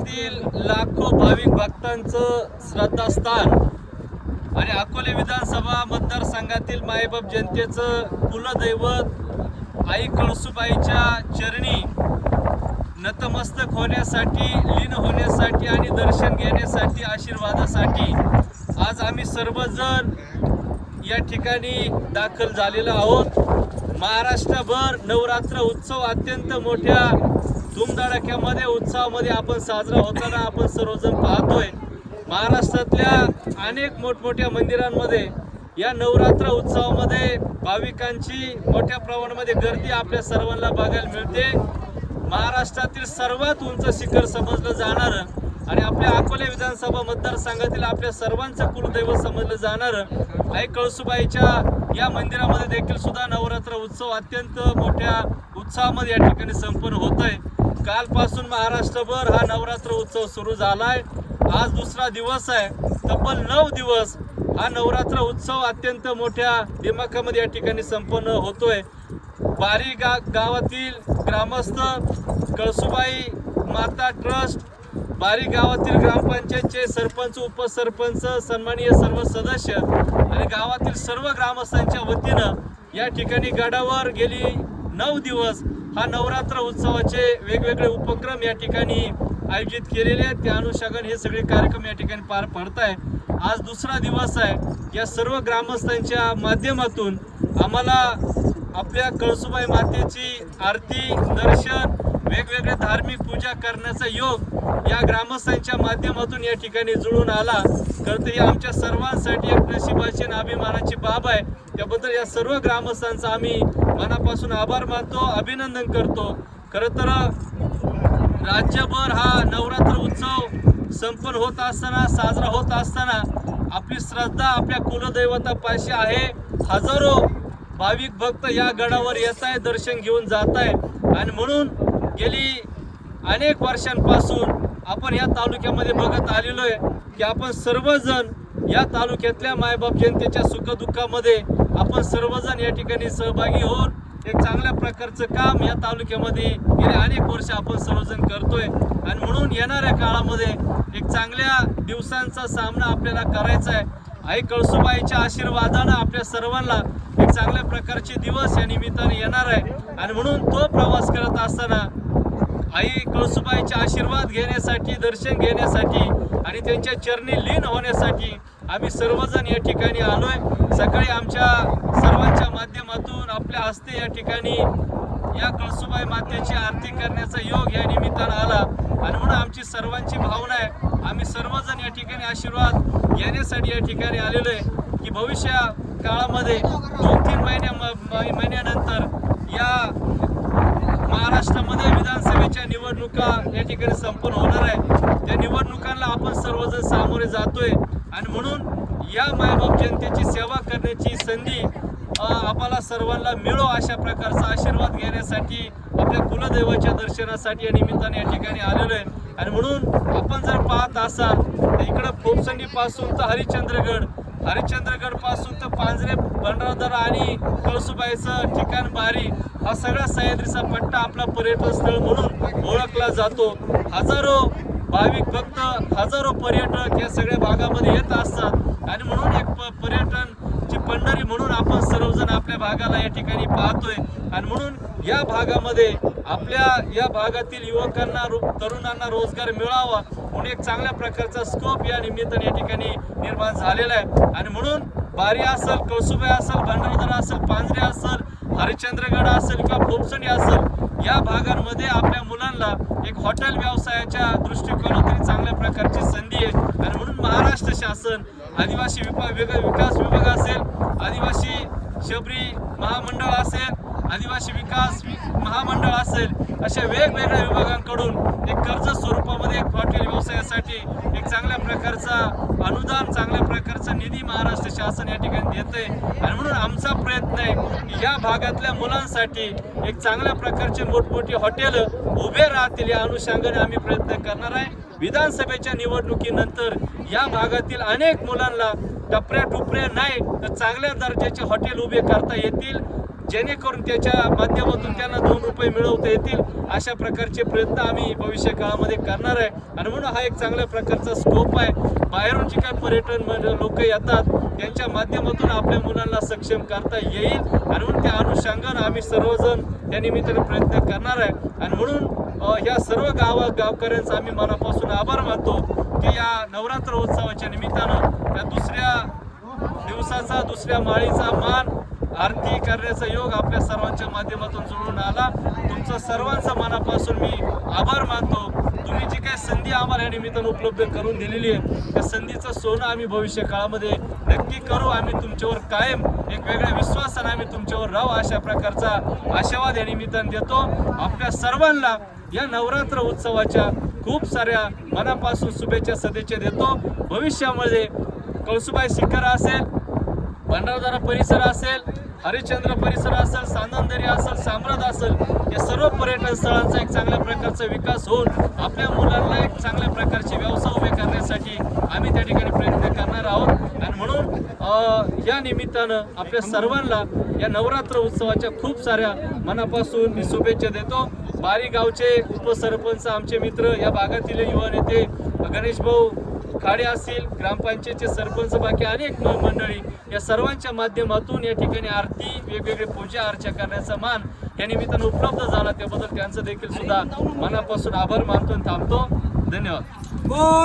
महाराष्ट्रातील लाखो भाविक भक्तांचं श्रद्धास्थान आणि अकोले विधानसभा मतदारसंघातील मायबाप जनतेचं कुलदैवत आई कळसुबाईच्या चरणी नतमस्तक होण्यासाठी लीन होण्यासाठी आणि दर्शन घेण्यासाठी आशीर्वादासाठी आज आम्ही सर्वजण या ठिकाणी दाखल झालेलो आहोत. महाराष्ट्रभर नवरात्र उत्सव अत्यंत मोठ्या धुमधडाक्यामध्ये उत्सवामध्ये आपण साजरा होताना आपण सर्वजण पाहतोय. महाराष्ट्रातल्या अनेक मोठमोठ्या मंदिरांमध्ये या नवरात्र उत्सवामध्ये भाविकांची मोठ्या प्रमाणामध्ये गर्दी आपल्या सर्वांना बघायला मिळते. महाराष्ट्रातील सर्वात उंच शिखर समजलं जाणारं आणि आपल्या अकोले विधानसभा मतदारसंघातील आपल्या सर्वांचं कुलदैवत समजलं जाणारं आई कळसुबाईच्या या मंदिरामध्ये देखील सुद्धा नवरात्र उत्सव अत्यंत मोठ्या उत्साहामध्ये या ठिकाणी संपन्न होत आहे कालपासून महाराष्ट्रभर हा नवरात्र उत्सव सुरू झालाय. आज दुसरा दिवस आहे. तब्बल नऊ दिवस हा नवरात्र उत्सव अत्यंत मोठ्या दिमाखामध्ये या ठिकाणी संपन्न होतोय. बारी गा गावातील ग्रामस्थ कळसुबाई माता ट्रस्ट बारी गावातील ग्रामपंचायतचे सरपंच उपसरपंच सन्माननीय सर्व सदस्य आणि गावातील सर्व ग्रामस्थांच्या वतीनं या ठिकाणी गडावर गेली नऊ दिवस हा नवरात्र उत्सवाचे वेगवेगळे उपक्रम या ठिकाणी आयोजित केलेले आहेत. त्या अनुषंगाने हे सगळे कार्यक्रम या ठिकाणी पार पडत आहे आज दुसरा दिवस आहे. या सर्व ग्रामस्थांच्या माध्यमातून आम्हाला आपल्या कळसुबाई मातेची आरती दर्शन वेगवेगळे धार्मिक पूजा करण्याचा योग या ग्रामस्थांच्या माध्यमातून या ठिकाणी जुळून आला. खरं तर ही आमच्या सर्वांसाठी एक नशिबाची आणि अभिमानाची बाब आहे. त्याबद्दल या सर्व ग्रामस्थांचा आम्ही मनापासून आभार मानतो अभिनंदन करतो. खरं तर राज्यभर हा नवरात्र उत्सव संपन्न होत असताना साजरा होत असताना आपली श्रद्धा आपल्या कुलदैवतापाशी आहे. हजारो भाविक भक्त या गडावर येत आहे दर्शन घेऊन जात आहे आणि म्हणून गेली अनेक वर्षांपासून आपण तालुक्यामध्ये बघत आलेलो आहे की आपण सर्वजण या तालुक्यातल्या मायबाप जनतेच्या सुखदुःखामध्ये आपण सर्वजण या ठिकाणी सहभागी होऊन एक चांगल्या प्रकारचं काम या तालुक्यामध्ये गेले अनेक वर्ष आपण सर्वजण करतोय. आणि म्हणून येणाऱ्या काळामध्ये एक चांगल्या दिवसांचा सामना आपल्याला करायचा आहे. आई कळसुबाईच्या आशीर्वादानं आपल्या सर्वांना एक चांगल्या प्रकारचे दिवस या निमित्ताने येणार आहे. आणि म्हणून तो प्रवास करत असताना आई कळसुबाईचे आशीर्वाद घेण्यासाठी दर्शन घेण्यासाठी आणि त्यांच्या चरणी लीन होण्यासाठी आम्ही सर्वजण या ठिकाणी आलोय. सकाळी आमच्या सर्वांच्या माध्यमातून आपल्या हस्ते या ठिकाणी या कळसुबाई मातेची आरती करण्याचा योग या निमित्तानं आला. आणि म्हणून आमची सर्वांची भावना आहे आम्ही सर्वजण या ठिकाणी आशीर्वाद घेण्यासाठी या ठिकाणी आलेलो आहे की भविष्य काळामध्ये दोन तीन महिन्या म- महिन्यानंतर या महाराष्ट्रामध्ये विधानसभेच्या निवडणुका या ठिकाणी संपन्न होणार आहे त्या निवडणुकांना आपण सर्वजण सामोरे जातोय. आणि म्हणून या मायबाप जनतेची सेवा करण्याची संधी अ, आम्हाला सर्वांना मिळो अशा प्रकारचा आशीर्वाद घेण्यासाठी आपल्या कुलदैवाच्या दर्शनासाठी या निमित्ताने या ठिकाणी आलेलो आहे. आणि म्हणून आपण जर पाहत असाल तर इकडं फोपसंडीपासून तर हरिश्चंद्रगड हरिश्चंद्रगडपासून तर पांजरे भंडारदरा आणि कळसुबाईचं ठिकाण बारी. हा सगळा सह्याद्रीचा पट्टा आपला पर्यटन स्थळ म्हणून ओळखला जातो. हजारो भाविक भक्त हजारो पर्यटक या सगळ्या भागामध्ये येत असतात. आणि म्हणून एक प- पर्यटनची पंढरी म्हणून आपण सर्वजण आपल्या भागाला या ठिकाणी पाहतोय. आणि म्हणून या भागामध्ये आपल्या या भागातील युवकांना तरुणांना रोजगार मिळावा म्हणून एक चांगल्या प्रकारचा स्कोप या निमित्ताने या ठिकाणी निर्माण झालेला आहे. आणि म्हणून बारी असेल कळसुबाई असेल भंडारदरा असेल पांजरे असेल हरिश्चंद्रगड असेल किंवा भोपसणी असेल या भागांमध्ये आपल्या मुलांना एक हॉटेल व्यवसायाच्या दृष्टिकोनातून चांगल्या प्रकारची संधी आहे. आणि म्हणून महाराष्ट्र शासन आदिवासी विभाग विकास विभाग असेल आदिवासी शबरी महामंडळ असेल आदिवासी विकास महामंडळ असेल अशा वेगवेगळ्या विभागांकडून एक कर्ज स्वरूपामध्ये एक हॉटेल व्यवसायासाठी एक चांगल्या प्रकारचा अनुदान चांगल्या प्रकारचा निधी महाराष्ट्र शासन या ठिकाणी देते आणि म्हणून आमचा प्रयत्न आहे की या भागातल्या मुलांसाठी एक चांगल्या प्रकारचे मोठमोठी हॉटेल उभे राहतील या अनुषंगाने आम्ही प्रयत्न करणार आहे. विधानसभेच्या निवडणुकीनंतर या भागातील अनेक मुलांना टपऱ्या टुपऱ्या नाही तर चांगल्या दर्जाचे हॉटेल उभे करता येतील. जेणेकरून त्याच्या माध्यमातून त्यांना दोन रुपये मिळवता येतील अशा प्रकारचे प्रयत्न आम्ही भविष्य काळामध्ये करणार आहे. आणि म्हणून हा एक चांगल्या प्रकारचा स्कोप आहे. बाहेरून जे काही पर्यटन म्हणजे लोक येतात त्यांच्या माध्यमातून आपल्या मुलांना सक्षम करता येईल. आणि म्हणून त्या अनुषंगानं आम्ही सर्वजण त्या निमित्ताने प्रयत्न करणार आहे. आणि म्हणून ह्या या सर्व गावा गावकऱ्यांचा आम्ही मनापासून आभार मानतो की या नवरात्र उत्सवाच्या निमित्तानं या दुसऱ्या दिवसाचा दुसऱ्या माळीचा मान आरती करण्याचा योग आपल्या सर्वांच्या माध्यमातून जुळून आला. तुमचं सर्वांचा मनापासून मी आभार मानतो. तुम्ही जी काही संधी आम्हाला या निमित्तानं उपलब्ध करून दिलेली आहे त्या संधीचं सोनं आम्ही भविष्य काळामध्ये नक्की करू. आम्ही तुमच्यावर कायम एक वेगळ्या विश्वासानं आम्ही तुमच्यावर राहू अशा प्रकारचा आशावाद या निमित्तानं देतो. आपल्या सर्वांना या नवरात्र उत्सवाच्या खूप साऱ्या मनापासून शुभेच्छा सदिच्छा देतो. भविष्यामध्ये कळसुबाई शिखर असेल भंडारदारा परिसर असेल हरिश्चंद्र परिसर असेल सानंदरी असेल साम्राज असेल या सर्व पर्यटन स्थळांचा एक चांगल्या प्रकारचा विकास होऊन आपल्या मुलांना एक चांगल्या प्रकारचे व्यवसाय उभे करण्यासाठी आम्ही त्या ठिकाणी प्रयत्न करणार आहोत. आणि म्हणून या निमित्तानं आपल्या सर्वांना या नवरात्र उत्सवाच्या खूप साऱ्या मनापासून मी शुभेच्छा देतो. बारी गावचे उपसरपंच आमचे मित्र या भागातील युवा नेते गणेश भाऊ खाडे असतील ग्रामपंचायतचे सरपंच बाकी अनेक मंडळी या सर्वांच्या माध्यमातून या ठिकाणी आरती वेगवेगळे पूजा अर्चा करण्याचा मान या निमित्तानं उपलब्ध झाला. त्याबद्दल त्यांचं देखील सुद्धा मनापासून आभार मानतो आणि थांबतो. धन्यवाद. हो.